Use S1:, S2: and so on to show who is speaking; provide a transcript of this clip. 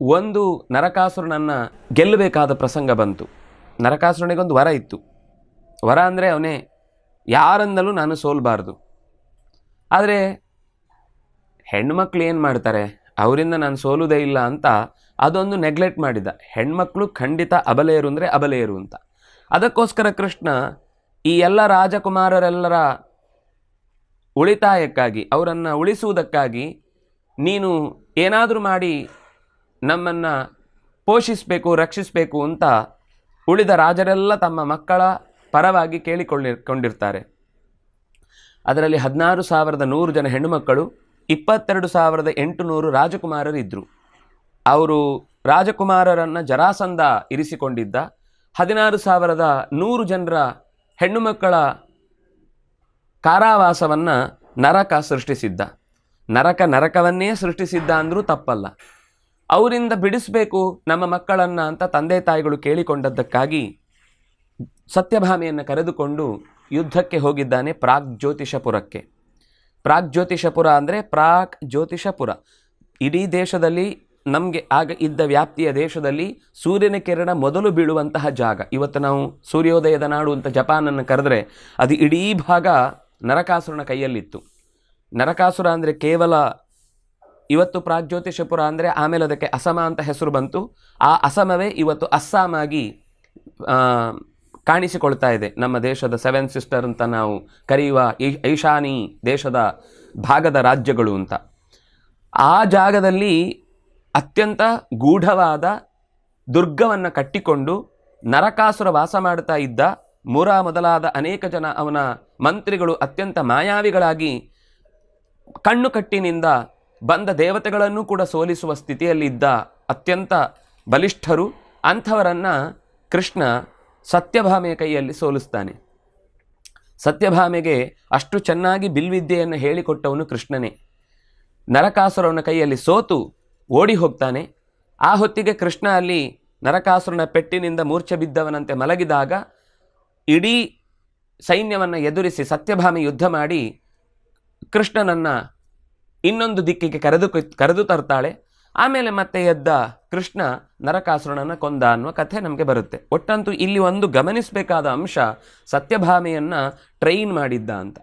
S1: ಒಂದು ನರಕಾಸುರನನ್ನು ಗೆಲ್ಲಬೇಕಾದ ಪ್ರಸಂಗ ಬಂತು. ನರಕಾಸುರನಿಗೊಂದು ವರ ಇತ್ತು. ವರ ಅಂದರೆ ಅವನೇ ಯಾರಂದಲೂ ನಾನು ಸೋಲಬಾರ್ದು. ಆದರೆ ಹೆಣ್ಮಕ್ಳು ಏನು ಮಾಡ್ತಾರೆ? ಅವರಿಂದ ನಾನು ಸೋಲುವುದೇ ಇಲ್ಲ ಅಂತ ಅದೊಂದು ನೆಗ್ಲೆಕ್ಟ್ ಮಾಡಿದ. ಹೆಣ್ಮಕ್ಳು ಖಂಡಿತ ಅಬಲೆಯರು ಅಂದರೆ ಅಬಲೆಯರು ಅಂತ. ಅದಕ್ಕೋಸ್ಕರ ಕೃಷ್ಣ ಈ ಎಲ್ಲ ರಾಜಕುಮಾರರೆಲ್ಲರ ಉಳಿತಾಯಕ್ಕಾಗಿ, ಅವರನ್ನು ಉಳಿಸುವುದಕ್ಕಾಗಿ ನೀನು ಏನಾದರೂ ಮಾಡಿ ನಮ್ಮನ್ನು ಪೋಷಿಸಬೇಕು, ರಕ್ಷಿಸಬೇಕು ಅಂತ ಉಳಿದ ರಾಜರೆಲ್ಲ ತಮ್ಮ ಮಕ್ಕಳ ಪರವಾಗಿ ಕೇಳಿಕೊಳ್ಳಿ, ಕೊಂಡಿರ್ತಾರೆ. ಅದರಲ್ಲಿ ಹದಿನಾರು ಸಾವಿರದ ನೂರು ಜನ ಹೆಣ್ಣುಮಕ್ಕಳು, ಇಪ್ಪತ್ತೆರಡು ಸಾವಿರದ ಎಂಟುನೂರು ರಾಜಕುಮಾರರಿದ್ದರು ಅವರು ರಾಜಕುಮಾರರನ್ನು ಜರಾಸಂಧ ಇರಿಸಿಕೊಂಡಿದ್ದ ಹದಿನಾರು ಸಾವಿರದ ನೂರು ಜನರ ಹೆಣ್ಣುಮಕ್ಕಳ ಕಾರಾವಾಸವನ್ನು ನರಕ ಸೃಷ್ಟಿಸಿದ್ದ. ನರಕ ನರಕವನ್ನೇ ಸೃಷ್ಟಿಸಿದ್ದ ಅಂದರೂ ತಪ್ಪಲ್ಲ. ಅವರಿಂದ ಬಿಡಿಸಬೇಕು ನಮ್ಮ ಮಕ್ಕಳನ್ನು ಅಂತ ತಂದೆ ತಾಯಿಗಳು ಕೇಳಿಕೊಂಡದ್ದಕ್ಕಾಗಿ ಸತ್ಯಭಾಮೆಯನ್ನು ಕರೆದುಕೊಂಡು ಯುದ್ಧಕ್ಕೆ ಹೋಗಿದ್ದಾನೆ ಪ್ರಾಗ್ ಜ್ಯೋತಿಷಪುರಕ್ಕೆ. ಪ್ರಾಗ್ ಜ್ಯೋತಿಷಪುರ ಅಂದರೆ ಪ್ರಾಕ್ ಜ್ಯೋತಿಷಪುರ. ಇಡೀ ದೇಶದಲ್ಲಿ ನಮಗೆ ಆಗ ಇದ್ದ ವ್ಯಾಪ್ತಿಯ ದೇಶದಲ್ಲಿ ಸೂರ್ಯನ ಕಿರಣ ಮೊದಲು ಬೀಳುವಂತಹ ಜಾಗ. ಇವತ್ತು ನಾವು ಸೂರ್ಯೋದಯದ ನಾಡು ಅಂತ ಜಪಾನನ್ನು ಕರೆದ್ರೆ ಅದು ಇಡೀ ಭಾಗ ನರಕಾಸುರನ ಕೈಯಲ್ಲಿತ್ತು. ನರಕಾಸುರ ಅಂದರೆ ಕೇವಲ ಇವತ್ತು ಪ್ರಾಗ್ಜ್ಯೋತಿಷಪುರ ಅಂದರೆ ಆಮೇಲೆ ಅದಕ್ಕೆ ಅಸಮ ಅಂತ ಹೆಸರು ಬಂತು. ಆ ಅಸಮವೇ ಇವತ್ತು ಅಸ್ಸಾಮಾಗಿ ಕಾಣಿಸಿಕೊಳ್ತಾ ಇದೆ. ನಮ್ಮ ದೇಶದ ಸೆವೆನ್ ಸಿಸ್ಟರ್ ಅಂತ ನಾವು ಕರೆಯುವ ಈಶಾನಿ ದೇಶದ ಭಾಗದ ರಾಜ್ಯಗಳು ಅಂತ. ಆ ಜಾಗದಲ್ಲಿ ಅತ್ಯಂತ ಗೂಢವಾದ ದುರ್ಗವನ್ನು ಕಟ್ಟಿಕೊಂಡು ನರಕಾಸುರ ವಾಸ ಮಾಡ್ತಾ ಇದ್ದ ಮುರ ಮೊದಲಾದ ಅನೇಕ ಜನ ಅವನ ಮಂತ್ರಿಗಳು ಅತ್ಯಂತ ಮಾಯಾವಿಗಳಾಗಿ ಕಣ್ಣು ಕಟ್ಟಿನಿಂದ ಬಂದ ದೇವತೆಗಳನ್ನು ಕೂಡ ಸೋಲಿಸುವ ಸ್ಥಿತಿಯಲ್ಲಿದ್ದ ಅತ್ಯಂತ ಬಲಿಷ್ಠರು, ಅಂಥವರನ್ನು ಕೃಷ್ಣ ಸತ್ಯಭಾಮೆಯ ಕೈಯಲ್ಲಿ ಸೋಲಿಸ್ತಾನೆ. ಸತ್ಯಭಾಮೆಗೆ ಅಷ್ಟು ಚೆನ್ನಾಗಿ ಬಿಲ್ವಿದ್ಯೆಯನ್ನು ಹೇಳಿಕೊಟ್ಟವನು ಕೃಷ್ಣನೇ. ನರಕಾಸುರವನ ಕೈಯಲ್ಲಿ ಸೋತು ಓಡಿ ಹೋಗ್ತಾನೆ. ಆ ಹೊತ್ತಿಗೆ ಕೃಷ್ಣ ಅಲ್ಲಿ ನರಕಾಸುರನ ಪೆಟ್ಟಿನಿಂದ ಮೂರ್ಛೆ ಬಿದ್ದವನಂತೆ ಮಲಗಿದಾಗ ಇಡೀ ಸೈನ್ಯವನ್ನು ಎದುರಿಸಿ ಸತ್ಯಭಾಮೆ ಯುದ್ಧ ಮಾಡಿ ಕೃಷ್ಣನನ್ನು ಇನ್ನೊಂದು ದಿಕ್ಕಿಗೆ ಕರೆದು ಕರೆದು ತರ್ತಾಳೆ. ಆಮೇಲೆ ಮತ್ತೆ ಎದ್ದ ಕೃಷ್ಣ ನರಕಾಸುರನನ್ನು ಕೊಂದ ಅನ್ನುವ ಕಥೆ ನಮಗೆ ಬರುತ್ತೆ. ಒಟ್ಟಂತೂ ಇಲ್ಲಿ ಒಂದು ಗಮನಿಸಬೇಕಾದ ಅಂಶ ಸತ್ಯಭಾಮೆಯನ್ನು ಟ್ರೈನ್ ಮಾಡಿದ್ದ ಅಂತ.